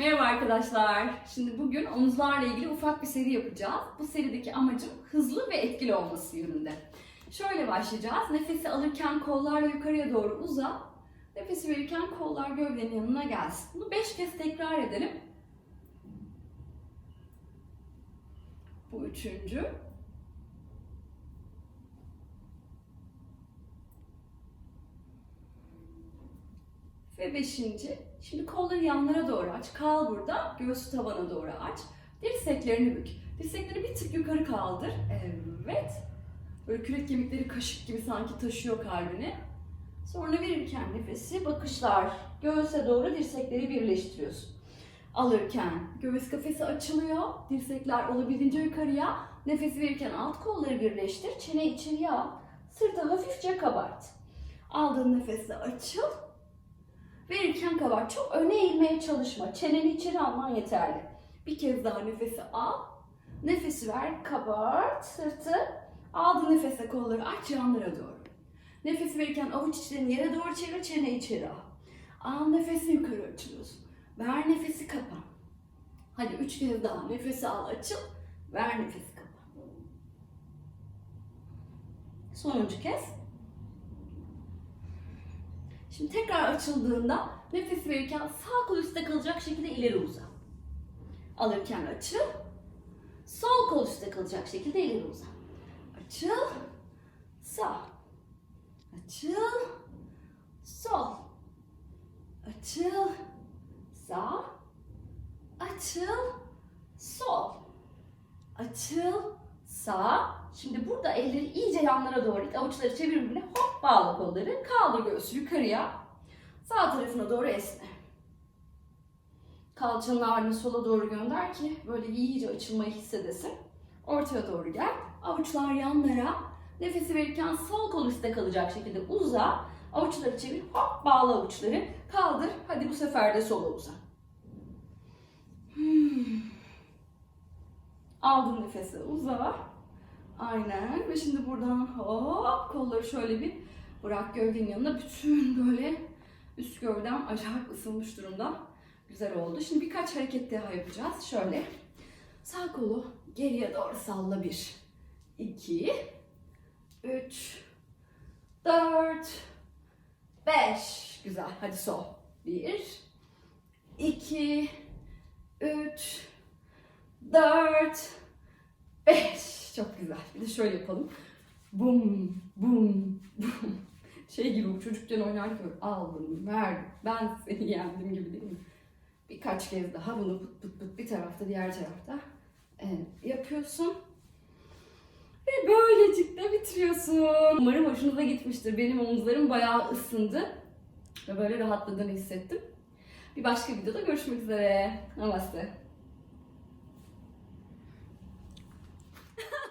Merhaba arkadaşlar. Şimdi bugün omuzlarla ilgili ufak bir seri yapacağız. Bu serideki amacım hızlı ve etkili olması yönünde. Şöyle başlayacağız. Nefesi alırken kollarla yukarıya doğru uza. Nefesi verirken kollar gövdenin yanına gelsin. Bunu 5 kez tekrar edelim. Bu üçüncü. Ve beşinci. Şimdi kolları yanlara doğru aç. Kal burada. Göğsü tavana doğru aç. Dirseklerini bük. Dirsekleri bir tık yukarı kaldır. Evet. Böyle kürek kemikleri kaşık gibi sanki taşıyor kalbini. Sonra verirken nefesi bakışlar. Göğüse doğru dirsekleri birleştiriyorsun. Alırken göğüs kafesi açılıyor. Dirsekler olabildiğince yukarıya. Nefes verirken alt kolları birleştir. Çene içeriye al. Sırtı hafifçe kabart. Aldığın nefesle açıl. Verirken kabart. Çok öne eğilmeye çalışma. Çeneni içeri alman yeterli. Bir kez daha nefesi al. Nefesi ver, kabart sırtı. Aldığın nefese kolları aç yanlara doğru. Nefes verirken avuç içlerini yere doğru çevir, çene içeri al. Al nefesi yukarı açılıyorsun. Ver nefesi kapa. Hadi üç kez daha nefesi al açıl. Ver nefesi kapa. Sonuncu kez. Şimdi tekrar açıldığında nefes verirken sağ kol üstte kalacak şekilde ileri uza. Alırken açıl. Sol kol üstte kalacak şekilde ileri uza. Açıl. Sağ. Açıl. Sol. Açıl. Sağ. Açıl. Sol. Açıl. Sağ. Şimdi burada elleri iyice yanlara doğru it. Avuçları çevir birbirine. Hop bağla kolları. Kaldır göğsü yukarıya. Sağ tarafına doğru esne. Kalçanın ağırlığını sola doğru gönder ki böyle iyice açılmayı hissedesin. Ortaya doğru gel. Avuçlar yanlara. Nefesi verirken sol kol üstte kalacak şekilde uza. Avuçları çevir. Hop bağla avuçları. Kaldır. Hadi bu sefer de sola uza. Hmm. Aldın nefesi uza. Aynen. Ve şimdi buradan hop kolları şöyle bir bırak gövdenin yanına. Bütün böyle üst gövdem acayip ısınmış durumda. Güzel oldu. Şimdi birkaç hareket daha yapacağız. Şöyle. Sağ kolu geriye doğru salla. Bir, iki, üç, dört, beş. Güzel. Hadi sol. Bir, iki, üç, dört, beş. Çok güzel. Bir de şöyle yapalım. Bum, bum, bum. Şey gibi çocukken oynarken aldım, verdim, ben seni yendim gibi değil mi? Birkaç kez daha bunu pıt pıt pıt bir tarafta diğer tarafta evet, yapıyorsun. Ve böylecikle bitiriyorsun. Umarım hoşunuza gitmiştir. Benim omuzlarım bayağı ısındı. Ve böyle rahatladığını hissettim. Bir başka videoda görüşmek üzere. Namaste.